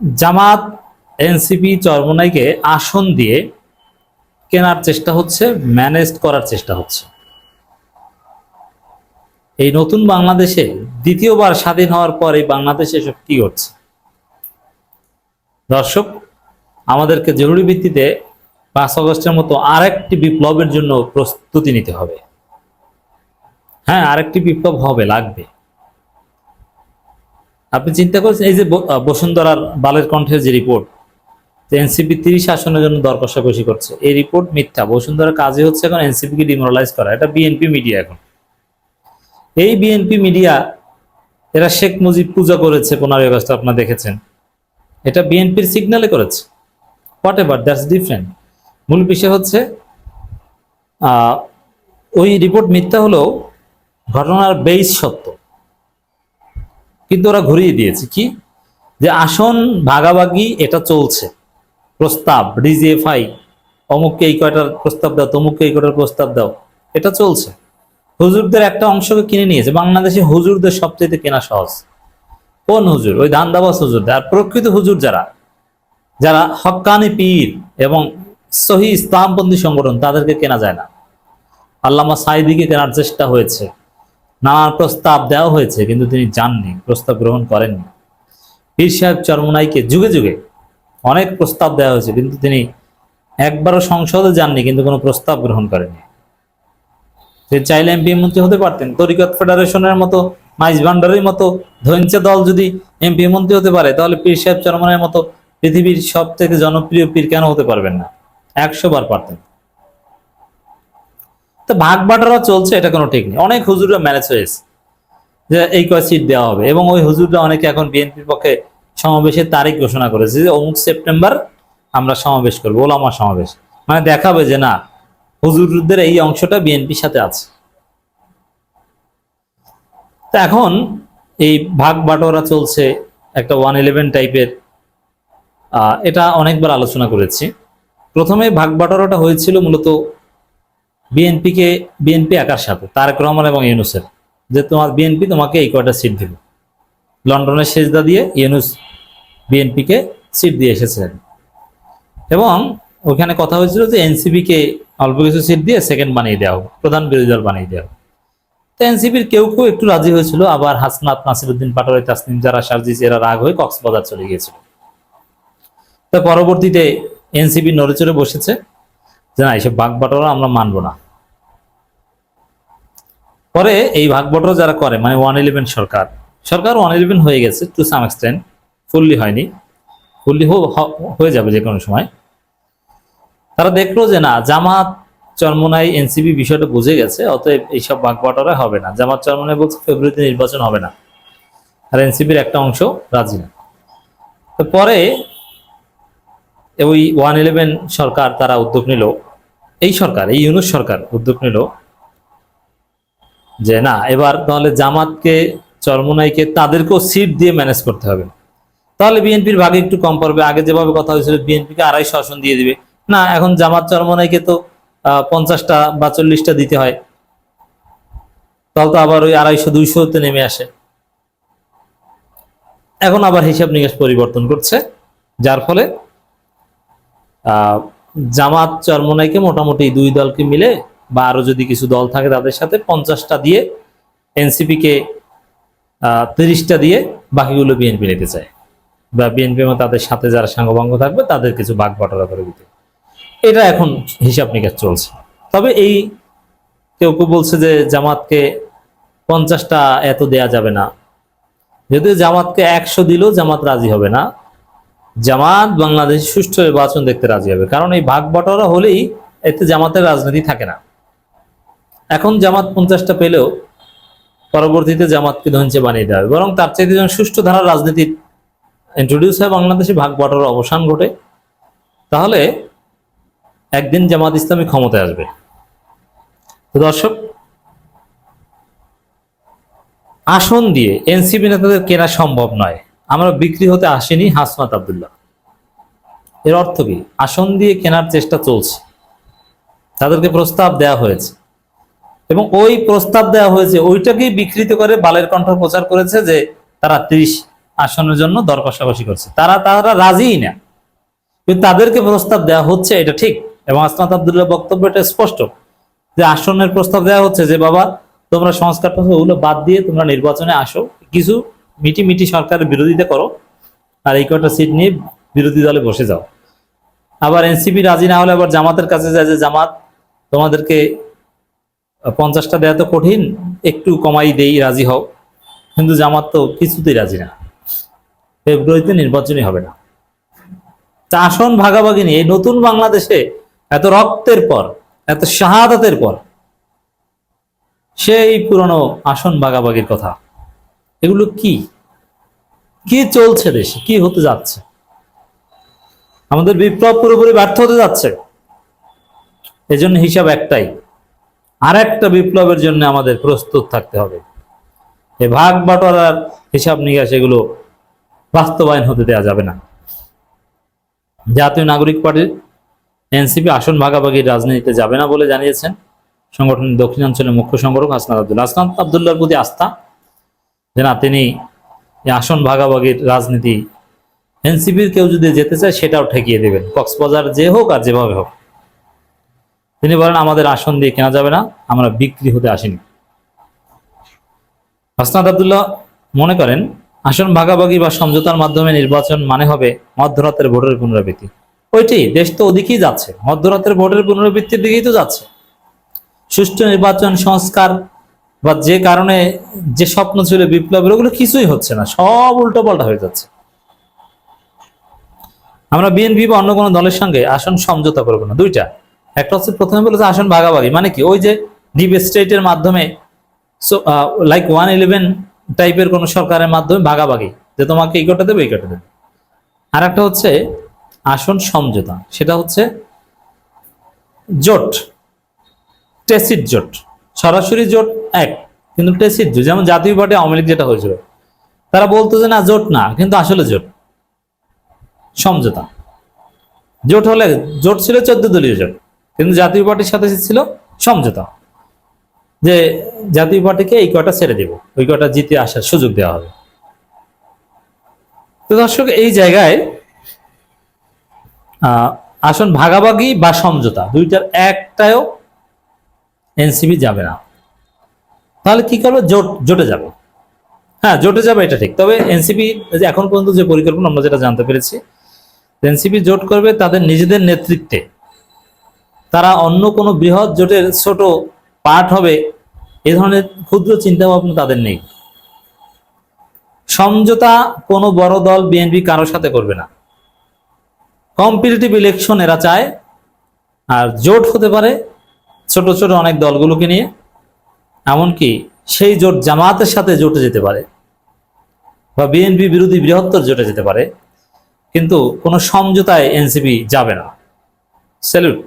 জামাত, NCP, চরমনাইকে আসন দিয়ে কেনার চেষ্টা হচ্ছে ম্যানেজ করার চেষ্টা হচ্ছে। এই নতুন বাংলাদেশে দ্বিতীয়বার স্বাধীন হওয়ার পর এই বাংলাদেশে এসব কি হচ্ছে দর্শক, আমাদেরকে জরুরি ভিত্তিতে পাঁচ আগস্টের মতো আরেকটি বিপ্লবের জন্য প্রস্তুতি নিতে হবে। হ্যাঁ আরেকটি বিপ্লব হবে, লাগবে। আপনি চিন্তা করছেন, এই যে বসুন্ধরার বালের কণ্ঠের যে রিপোর্ট এনসিপি তিরিশ আসনের জন্য দর কষাকষি করছে, এই রিপোর্ট মিথ্যা। বসুন্ধরার কাজে হচ্ছে এখন এনসিপি কে ডিমোরালাইজ করা। এটা বিএনপি মিডিয়া এখন। এই বিএনপি মিডিয়া এরা শেখ মুজিব পূজা করেছে পনেরোই আগস্ট, আপনারা দেখেছেন। এটা বিএনপির সিগনালে করেছে। হোয়াট এভার দ্যাটস ডিফারেন্ট মূল বিষয় হচ্ছে ওই রিপোর্ট মিথ্যা হলেও ঘটনার বেইস সত্য। কিন্তু ওরা ঘুরিয়ে দিয়েছে। কি? যে আসন ভাগাভাগি এটা চলছে। প্রস্তাব, ডিজিএফআই, অমুককে এই কয়টার প্রস্তাব দাও, তমুককে এই কয়টার প্রস্তাব দাও, এটা চলছে। হুজুরদের একটা অংশকে কিনে নিয়েছে। বাংলাদেশে হুজুরদের সবচেয়ে কেনা সহজ। কোন হুজুর? ওই ধান্দাবাস হুজুরদের। আর প্রকৃত হুজুর যারা? যারা হক্কানি পীর এবং সহি ইসলামপন্থী সংগঠন, তাদেরকে কেনা যায় না। আল্লামা সাইদিকে কেনার চেষ্টা হয়েছে। নানান প্রস্তাব দেওয়া হয়েছে, কিন্তু তিনি যাননি, প্রস্তাব গ্রহণ করেননি। পীর সাহেব চরমনাইকে যুগে যুগে অনেক প্রস্তাব দেওয়া হয়েছে, কিন্তু তিনি একবারও সংসদে যাননি, কিন্তু কোনো প্রস্তাব গ্রহণ করেননি। তিনি চাইলে এমপি মন্ত্রী হতে পারতেন, তরিকত ফেডারেশনের মতো, মাইজ ভান্ডারের মতো ধৈঞ্চে দল যদি এমপি মন্ত্রী হতে পারে, তাহলে পীর সাহেব চরমনের মতো পৃথিবীর সব থেকে জনপ্রিয় পীর কেন হতে পারবেন না? একশো বার পারতেন। তো ভাগ বাটারা চলছে, এটা কোনো ঠিক নেই। অনেক হুজুররা ম্যানেজ হয়েছে যে এই কয় সিট দেওয়া হবে। এবং ওই হুজুররা অনেকে এখন বিএনপির পক্ষে সমাবেশের তারিখ ঘোষণা করেছে যে অমুক সেপ্টেম্বর আমরা সমাবেশ করব, ওলামা সমাবেশ। মানে দেখাবে যে না, হুজুরদের এই অংশটা বিএনপির সাথে আছে। তো এখন এই ভাগ বাটোয়ারা চলছে একটা ওয়ান ইলেভেন টাইপের এটা অনেকবার আলোচনা করেছি। প্রথমে ভাগ বাটোয়ারাটা হয়েছিল মূলত বিএনপিকে বিএনপি একার সাথে তারেক রহমান এবং ইউনুসের, যে তোমার বিএনপি তোমাকে এই কয়টা সিট দিবে? লন্ডনের সেজদা দিয়ে ইউনুস বিএনপিকে সিট দিয়ে এসেছিলেন। এবং ওখানে কথা হয়েছিল যে এনসিপি কে অল্প কিছু সিট দিয়ে সেকেন্ড বানিয়ে দেওয়া হোক, প্রধান বিরোধী দল বানিয়ে দেওয়া হোক। তো এনসিপির কেউ কেউ একটু রাজি হয়েছিল, আবার হাসনাত নাসিরুদ্দিন পাটোয়ারি, তাসনিম যারা সার্জিস এরা রাগ হয়ে কক্সবাজার চলে গিয়েছিল। তো পরবর্তীতে এনসিপি নড়েচড়ে বসেছে। যে না, এইসব ভাগ আমরা মানবো না। পরে এই ভাগ যারা করে মানে ওয়ান ইলেভেন সরকার সরকার ওয়ান ইলেভেন হয়ে গেছে টু সাম এক্সটেন্ট ফুললি হয়নি। ফুললি হয়ে যাবে যে কোনো সময়। তারা দেখল যে না, জামাত চরমনাই এনসিপি বিষয়টা বুঝে গেছে, অতএব এইসব বাগবাটোয়ারা হবে না। জামাত চরমনাই বলছে ফেব্রুয়ারিতে নির্বাচন হবে না। আর এনসিপির একটা অংশ রাজি না। তো পরে ওই ওয়ান ইলেভেন সরকার তারা উদ্যোগ নিল। এই সরকার, এই ইউনুস সরকার উদ্যোগ নিল যে, না, এবার তাহলে জামাতকে, চরমনাইকে তাদেরকেও সিট দিয়ে ম্যানেজ করতে হবে। তাহলে বিএনপির ভাগে একটু কম পড়বে। আগে যেভাবে কথা হয়েছিল, বিএনপিকে আড়াইশো আসন দিয়ে দিবে। না, এখন জামাত চরমনাইকে তো পঞ্চাশটা বা চল্লিশটা দিতে হয়। তাহলে তো আবার ওই আড়াইশো, দুইশোতে নেমে আসে। এখন আবার হিসাব নিকাশ পরিবর্তন করছে, যার ফলে জামাত চরমনাইকে মোটামুটি দুই দলকে মিলে বা আরও যদি কিছু দল থাকে তাদের সাথে পঞ্চাশটা দিয়ে এনসিপি কে তিরিশটা দিয়ে বাকিগুলো বিএনপি নিতে চায়। বা বিএনপি এবং তাদের সাথে যারা সাঙ্গভঙ্গ থাকবে তাদের কিছু ভাগ বাটোয়ারা করে দিতে। এটা এখন হিসাব নিকাশ চলছে। তবে এই কেউ কেউ বলছে যে জামাতকে পঞ্চাশটা এত দেয়া যাবে না। যদিও জামাতকে একশো দিলেও জামাত রাজি হবে না। জামাত বাংলাদেশ সুষ্ঠু নির্বাচন দেখতে রাজি হবে। কারণ এই ভাগ বটরা হলেই এতে জামাতের রাজনীতি থাকে না। এখন জামাত পঞ্চাশটা পেলেও পরবর্তীতে জামাতকে ধ্বংসে বানিয়ে দেওয়া হবে। বরং তার চাইতে যখন সুষ্ঠু ধারার রাজনীতি ইন্ট্রোডিউস হয় বাংলাদেশে ভাগ বটোয়ারার অবসান ঘটে, তাহলে একদিন জামাত ইসলামী ক্ষমতায় আসবে। তো দর্শক, আসন দিয়ে এনসিপি নেতাদের কেনা সম্ভব নয়। আমরা বিক্রি হতে আসেনি হাসনাত আবদুল্লাহ। এর অর্থ কি? আসন দিয়ে কেনার চেষ্টা চলছে। তাদেরকে প্রস্তাব দেওয়া হয়েছে। এবং ওই প্রস্তাব দেওয়া হয়েছে, ওইটাকেই বিকৃত করে বালের কণ্ঠ প্রচার করেছে যে তারা ত্রিশ আসনের জন্য দর কষাকষি করছে। তারা তারা রাজিই না। কিন্তু তাদেরকে প্রস্তাব দেওয়া হচ্ছে, এটা ঠিক। এবং আসনাত আবদুল্লাহ বক্তব্যটা স্পষ্ট। যে আসনের প্রস্তাব দেওয়া হচ্ছে যে, বাবা, তোমরা সংস্কার ওগুলো বাদ দিয়ে তোমরা নির্বাচনে আসো। কিছু মিটি মিটি সরকারের বিরোধিতা করো আর এই কটা সিট নিয়ে বিরোধী দলে বসে যাও। আবার এনসিপি রাজি না হলে আবার জামাতের কাছে যায় যে, জামাত, তোমাদেরকে পঞ্চাশটা দেওয়া তো কঠিন, একটু কমাই দেই, রাজি হও। কিন্তু জামাত তো কিছুতেই রাজি না। ফেব্রুয়ারিতে নির্বাচনই হবে না। তা আসন ভাগাভাগি নিয়ে নতুন বাংলাদেশে এত রক্তের পর, এত শাহাদাতের পর, সেই পুরনো আসন ভাগাভাগির কথা। এগুলো কি? কি চলছে দেশে? কি হতে যাচ্ছে? আমাদের বিপ্লব পুরোপুরি ব্যর্থ হতে যাচ্ছে। এজন্য হিসাব একটাই আর একটা বিপ্লবের জন্য আমাদের প্রস্তুত থাকতে হবে। এই ভাগ বাটোয়ারার হিসাব নিকাশ এগুলো বাস্তবায়ন হতে দেওয়া যাবে না। জাতীয় নাগরিক পার্টির এনসিপি আসন ভাগাভাগির রাজনীতিতে যাবে না বলে জানিয়েছেন সংগঠনের দক্ষিণাঞ্চলের মুখ্য সংগঠক আসনাদ আব্দুল্লাহ আসনাদ আবদুল্লাহর প্রতি আস্থা যে না, তিনি আসন ভাগাভাগির রাজনীতি এনসিপির কেউ যদি যেতে চায়, সেটাও ঠেকিয়ে দেবেন। কক্সবাজার যে হোক আর যেভাবে হোক। তিনি বলেন, আমাদের আসন দিয়ে কেনা যাবে না, আমরা বিক্রি হতে আসিনি। হাসনাদ আবদুল্লাহ মনে করেন, আসন ভাগাভাগি বা সমঝোতার মাধ্যমে নির্বাচন মানে হবে মধ্যরাতের ভোটের পুনরাবৃত্তি। ওইটি দেশ তো ওদিকেই যাচ্ছে। মধ্যরাতের ভোটের পুনরাবৃত্তির দিকেই তো যাচ্ছে। সুষ্ঠু নির্বাচন, সংস্কার বা যে কারণে যে স্বপ্ন ছিল বিপ্লবের, ওগুলো কিছুই হচ্ছে না, সব উল্টো পাল্টা হয়ে যাচ্ছে। আমরা বিএনপি বা অন্য কোনো দলের সঙ্গে আসন সমঝোতা করব না, দুইটা। একটা হচ্ছে প্রথমে বলেছে আসন ভাগাভাগি মানে কি? ওই যে ডিপ স্টেটের মাধ্যমে লাইক ওয়ান ইলেভেন টাইপের কোন সরকারের মাধ্যমে ভাগাভাগি, যে তোমাকে এই কটা দেবে, এই কটা দেবে। আর একটা হচ্ছে আসন সমঝোতা, সেটা হচ্ছে জোট টেসিড জোট। সরাসরি জোট এক। কিন্তু টেসিড যেমন জাতীয় পার্টি আওয়ামী লীগ যেটা হয়েছিল, তারা বলতো যে না, জোট না, কিন্তু আসলে জোট। সমঝোতা। জোট হলে জোট ছিল চোদ্দ দলীয় জোট, কিন্তু জাতীয় পার্টির সাথে ছিল সমঝোতা। যে জাতীয় পার্টিকে এই কটা ছেড়ে দেব, ওই কটা জিতে আসার সুযোগ দেওয়া হবে। তো দর্শক, এই জায়গায় আসন ভাগাভাগি বা সমঝোতা, দুইটার একটাও এনসিবি যাবে না। তাহলে কি করবে? জোট, জোটে যাবে। হ্যাঁ জোটে যাবে, এটা ঠিক। তবে এনসিপি এখন পর্যন্ত যে পরিকল্পনা, আমরা যেটা জানতে পেরেছি এনসিপি জোট করবে তাদের নিজেদের নেতৃত্বে। তারা অন্য কোনো বৃহৎ জোটের ছোট পার্ট হবে, এ ধরনের ক্ষুদ্র চিন্তা ভাবনা তাদের নেই। সমঝোতা কোনো বড় দল বিএনপি কারোর সাথে করবে না। কম্পিটিটিভ ইলেকশন এরা চায়, আর জোট হতে পারে ছোট ছোট অনেক দলগুলোকে নিয়ে, এমনকি সেই জোট জামাতের সাথে জোটে যেতে পারে বা বিএনপি বিরোধী বৃহত্তর জোটে যেতে পারে, কিন্তু কোনো সমঝোতায় এনসিপি যাবে না। স্যালুট।